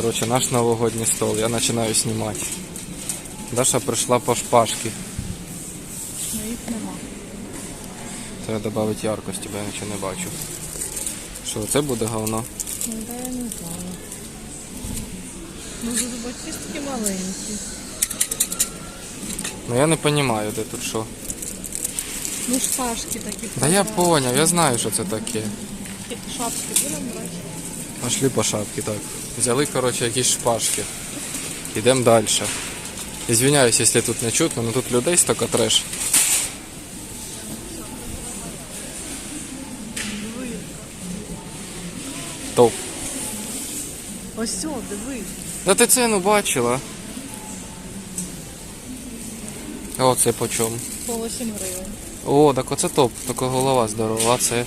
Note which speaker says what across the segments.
Speaker 1: Короче, наш новогодний стол. Я начинаю снимать. Даша прийшла по шпажки.
Speaker 2: Ну їх нема.
Speaker 1: Треба додати яркості, бо я нічого не бачу. Що, це буде говно?
Speaker 2: Ну да я не знаю. Ну зубочистки маленькі.
Speaker 1: Ну я не розумію, де тут що.
Speaker 2: Ну шпажки такі.
Speaker 1: Да я поняв, я знаю, що це таке.
Speaker 2: Шапки будемо брати?
Speaker 1: Пошли по шапці, так. Взяли, короче, якісь шпажки. Йдемо далі. Извиняюсь, якщо тут не чутно, але тут людей стільки треш. Топ.
Speaker 2: Ось о, диви.
Speaker 1: Да ти ціну бачила. О, це по чому?
Speaker 2: По 8 гривень.
Speaker 1: О, так оце топ, тільки голова здорова, а це.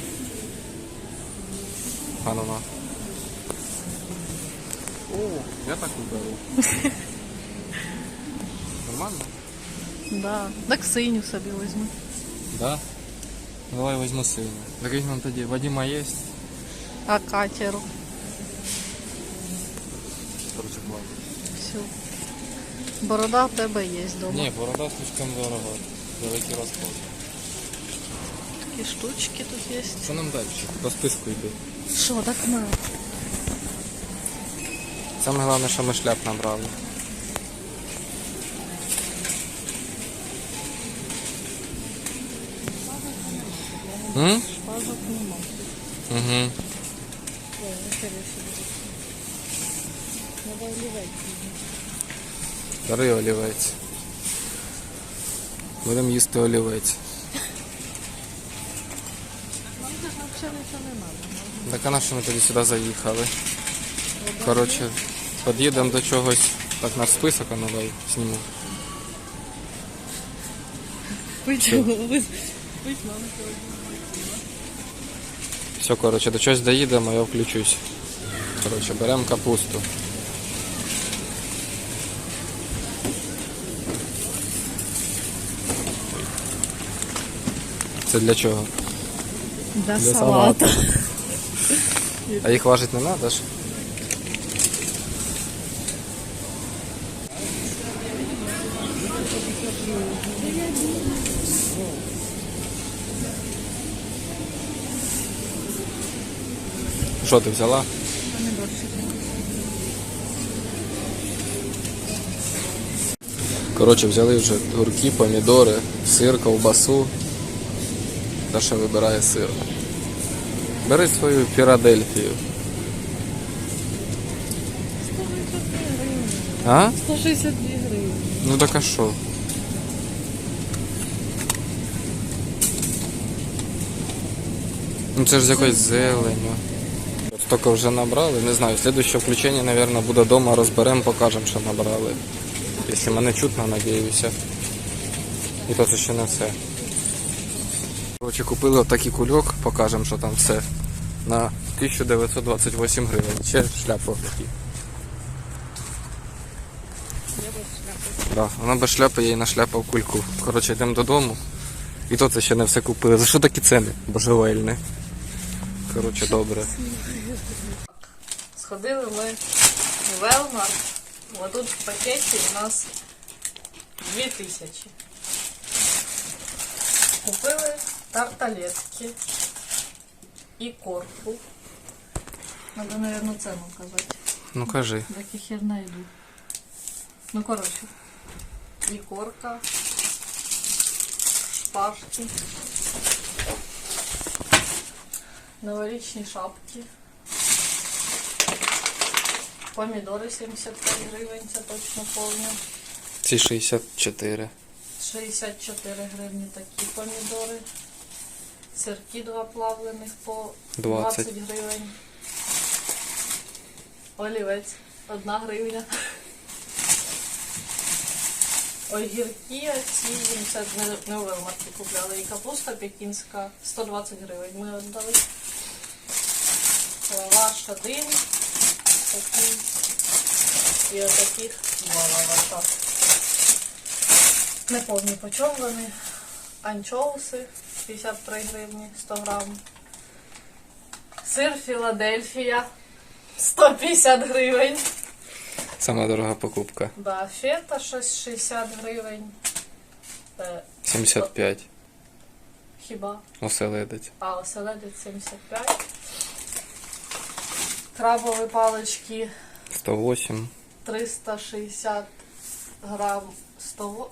Speaker 1: А я так беру. Нормально?
Speaker 2: Да. Так синю собі візьму.
Speaker 1: Да. Давай возьму сына. Так візьмем тоді. Вадима є?
Speaker 2: А катеру.
Speaker 1: Короче, хватит.
Speaker 2: Все. Борода в тебе є вдома.
Speaker 1: Ні, борода слишком дорого. Великий розход.
Speaker 2: Такі штучки тут є.
Speaker 1: Що нам далі? По списку йди.
Speaker 2: Що, так на?
Speaker 1: Саме головне, що ми шляп набрали. М?
Speaker 2: Шпажок нема.
Speaker 1: Угу.
Speaker 2: Надо вливати.
Speaker 1: Бери олівець. Будемо їсти олівець.
Speaker 2: Треба.
Speaker 1: Так а на що ми тоді сюди заїхали? Коротше, під'їдемо до чогось. Так, наш список, а ну.
Speaker 2: Пить, пить нам
Speaker 1: Все, коротше, до чогось доїдемо, я включусь. Коротше, беремо капусту. Це для чого?
Speaker 2: Для,
Speaker 1: Для
Speaker 2: салата.
Speaker 1: А їх важити не треба ж? Що ти взяла? Коротше, взяли вже гурки, помідори, сир, ковбасу. Даша вибирає сир. Бери свою Філадельфію.
Speaker 2: 162 гривні.
Speaker 1: А?
Speaker 2: 162 гривні.
Speaker 1: Ну так а що? Ну це ж з якоюсь зеленю. Стільки вже набрали, не знаю, слідуще включення, мабуть, буде вдома, розберемо, покажемо, що набрали. Якщо мене чутно, надіюся. І то це ще не все. Коротше, купили отакий кульок, покажемо, що там все. На 1928 гривень. Ще шляпу такі. Да, вона без шляпи, я їй нашляпав кульку. Коротше, йдемо додому. І то це ще не все купили. За що такі ціни? Божевельні. Коротше, добре.
Speaker 2: Сходили ми в Велмарт. Ось тут в пакеті у нас 2000. Купили тарталетки і корку. Надо, наверное, цену казати.
Speaker 1: Ну кажи.
Speaker 2: Так і хер найду. Ну, коротше. І корка. Шпажки. Новорічні шапки. Помідори 75 гривень, це точно повні.
Speaker 1: Ці 64.
Speaker 2: 64 гривні такі помідори. Сирки два плавлених по
Speaker 1: 20.
Speaker 2: 20 гривень. Олівець 1 гривня. Огірки оці, це не, не у Велмарті купляли. І капуста пекінська 120 гривень. Ми віддали. Лаваш один. Такий. І отаких два лаваша. Не повні по чому вони. Анчоуси 53 гривні 100 грам. Сир Філадельфія 150 гривень.
Speaker 1: Сама дорога покупка.
Speaker 2: Да, фета 60 гривень. Е,
Speaker 1: 75.
Speaker 2: хіба?
Speaker 1: Оселедець.
Speaker 2: А, оселедець 75. Крабові палички
Speaker 1: 108.
Speaker 2: 360 грам 100.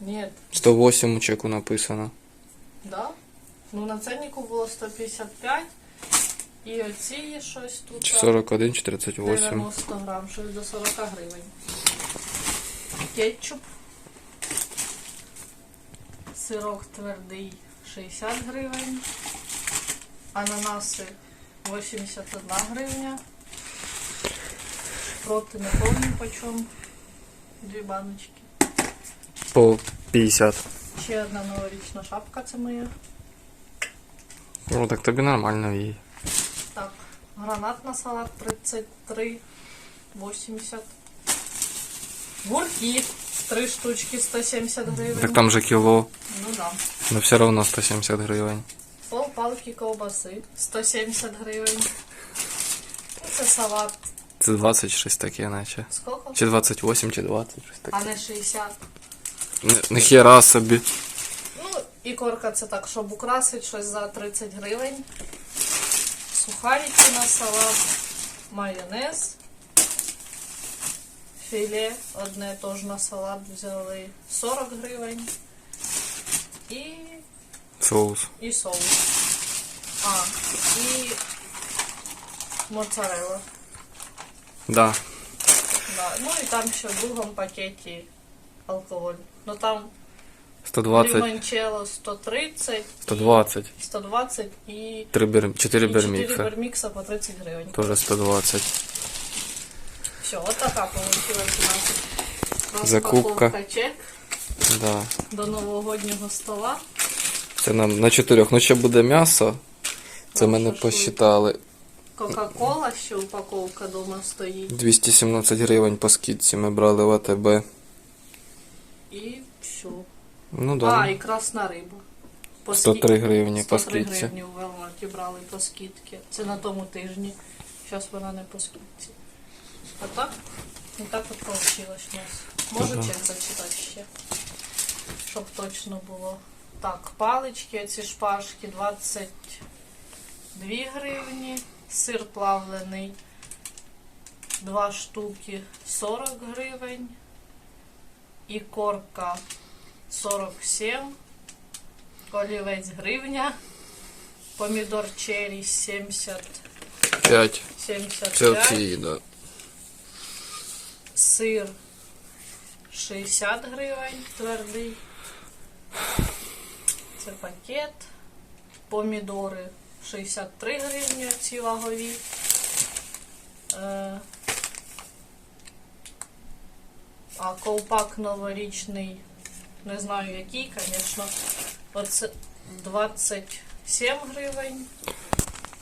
Speaker 2: Ні,
Speaker 1: 108 у чеку написано.
Speaker 2: да? Ну на ценнику було 155. І оці є щось тут.
Speaker 1: Чи 41, чи 38.
Speaker 2: 90 грам, щось до 40 гривень. Кетчуп. Сирок твердий 60 гривень. Ананаси 81 гривня. Проти не помню почем. Дві баночки.
Speaker 1: По 50.
Speaker 2: Ще одна новорічна шапка, це моя.
Speaker 1: Ну так тобі нормально їй.
Speaker 2: Так, гранат на салат 33, 80. Гурки 3 штучки 170 гривень.
Speaker 1: Так там же кіло,
Speaker 2: Ну да.
Speaker 1: но все равно 170 гривень.
Speaker 2: Пол палки ковбаси 170 гривень. Ну, Це салат.
Speaker 1: Це 26 таке, наче.
Speaker 2: Скільки?
Speaker 1: Чи 28, чи 20, щось
Speaker 2: А не 60.
Speaker 1: Ні- Ніхера собі.
Speaker 2: Ну, і корка це так, щоб украсити щось за 30 гривень. Сухарики на салат, майонез, філе одне теж на салат взяли 40 гривень. І,
Speaker 1: Соус.
Speaker 2: і соус. А, і моцарелла.
Speaker 1: Да.
Speaker 2: Да. Ну і там ще в другому пакеті алкоголь. Ну там
Speaker 1: 120,
Speaker 2: лимончелло 130,
Speaker 1: 120.
Speaker 2: 120 і
Speaker 1: 3 бер... 4
Speaker 2: І 4
Speaker 1: бермікса.
Speaker 2: бермікса по 30 гривень.
Speaker 1: Тоже 120.
Speaker 2: Все, вот така получилась у нас
Speaker 1: Закупка.
Speaker 2: розпаковка чек
Speaker 1: Да.
Speaker 2: до новогоднього стола.
Speaker 1: Це нам на 4. Ну ще буде м'ясо. Це мене
Speaker 2: шашлик.
Speaker 1: посчитали.
Speaker 2: Кока-кола, ще упаковка дома стоїть.
Speaker 1: 217 гривень по скидці ми брали в АТБ.
Speaker 2: І все.
Speaker 1: Ну
Speaker 2: А, і красна риба. По
Speaker 1: 103
Speaker 2: ски-
Speaker 1: гривні по
Speaker 2: 103
Speaker 1: скидці.
Speaker 2: гривні у Велмарті брали по скидці. Це на тому тижні. Зараз вона не по скидці. А так? І так от вийшло у нас. Можу чек зачитати ще. Щоб точно було. Так, палички, ці шпажки 22 гривні. Сир плавлений 2 штуки 40 гривень. І корка 47. Олівець гривня. Помідор черрі 70,
Speaker 1: 5.
Speaker 2: 75.
Speaker 1: Це оці, да.
Speaker 2: Сир 60 гривень твердий. Це пакет. Помідори 63 гривні ці вагові. Е, А ковпак новорічний, не знаю який, звісно. Оце 27 гривень.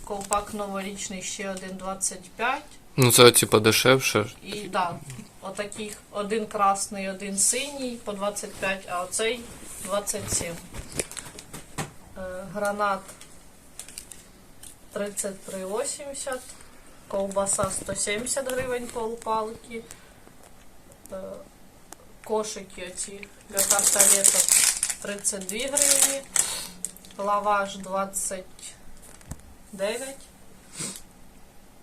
Speaker 2: Ковпак новорічний ще один 25.
Speaker 1: Ну це оці подешевше.
Speaker 2: І да, отаких один красний, один синій по 25, а оцей 27. Гранат 33,80. Ковбаса 170 гривень полпалки. Е, кошики оці для тарталеток 32 гривні. Лаваш 29.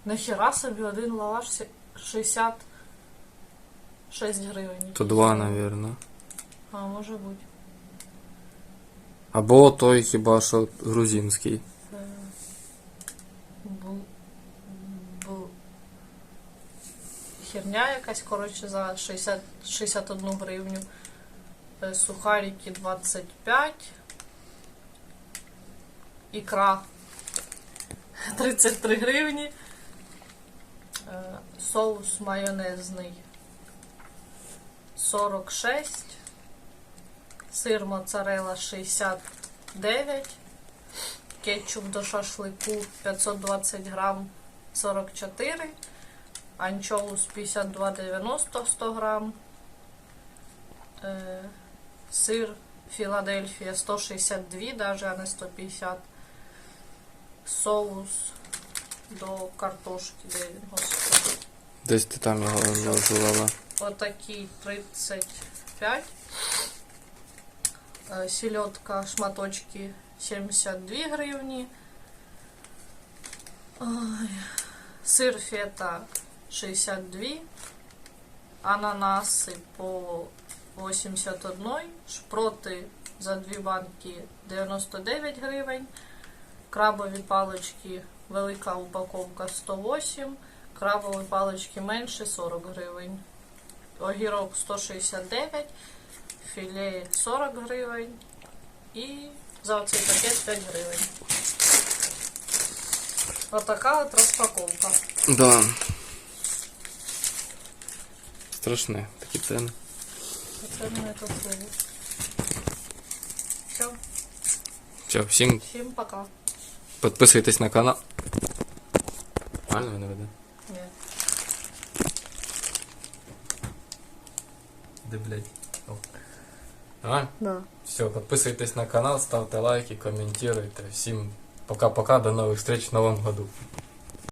Speaker 2: Нахера собі один лаваш 66 гривень.
Speaker 1: То два, напевно.
Speaker 2: А, може бути.
Speaker 1: Або той хіба що грузинський.
Speaker 2: Херня якась, коротше, за 60... 61 гривню. Е, Сухарики 25. Ікра 33 гривні. Е, Соус майонезний 46. Сир моцарелла 69. Кетчуп до шашлику 520 грам 44. Анчоус 52,90 100 грам. Е, сир Філадельфія 162, даже, а не 150. Соус до картошки, де він, господи.
Speaker 1: Десь ти там його вилила.
Speaker 2: Отакий 35. Е, Сільотка шматочки 72 гривні. Ой. Сир фета 62. Ананаси по 81. Шпроти за дві банки 99 гривень. Крабові палички велика упаковка 108. Крабові палички менше 40 гривень. Огірок 169, філе 40 гривень і за оцей пакет 5 гривень. Отака от розпаковка.
Speaker 1: Да. Страшне, такі ціни.
Speaker 2: Це мене тут. Все,
Speaker 1: Все, всім
Speaker 2: всім пока.
Speaker 1: підписуйтесь на канал. Правильно він веде?
Speaker 2: Ні.
Speaker 1: Де, блядь? А?
Speaker 2: Да.
Speaker 1: Все, подписывайтесь на канал, ставьте лайки, комментируйте. Всем пока-пока, до новых встреч в новом году.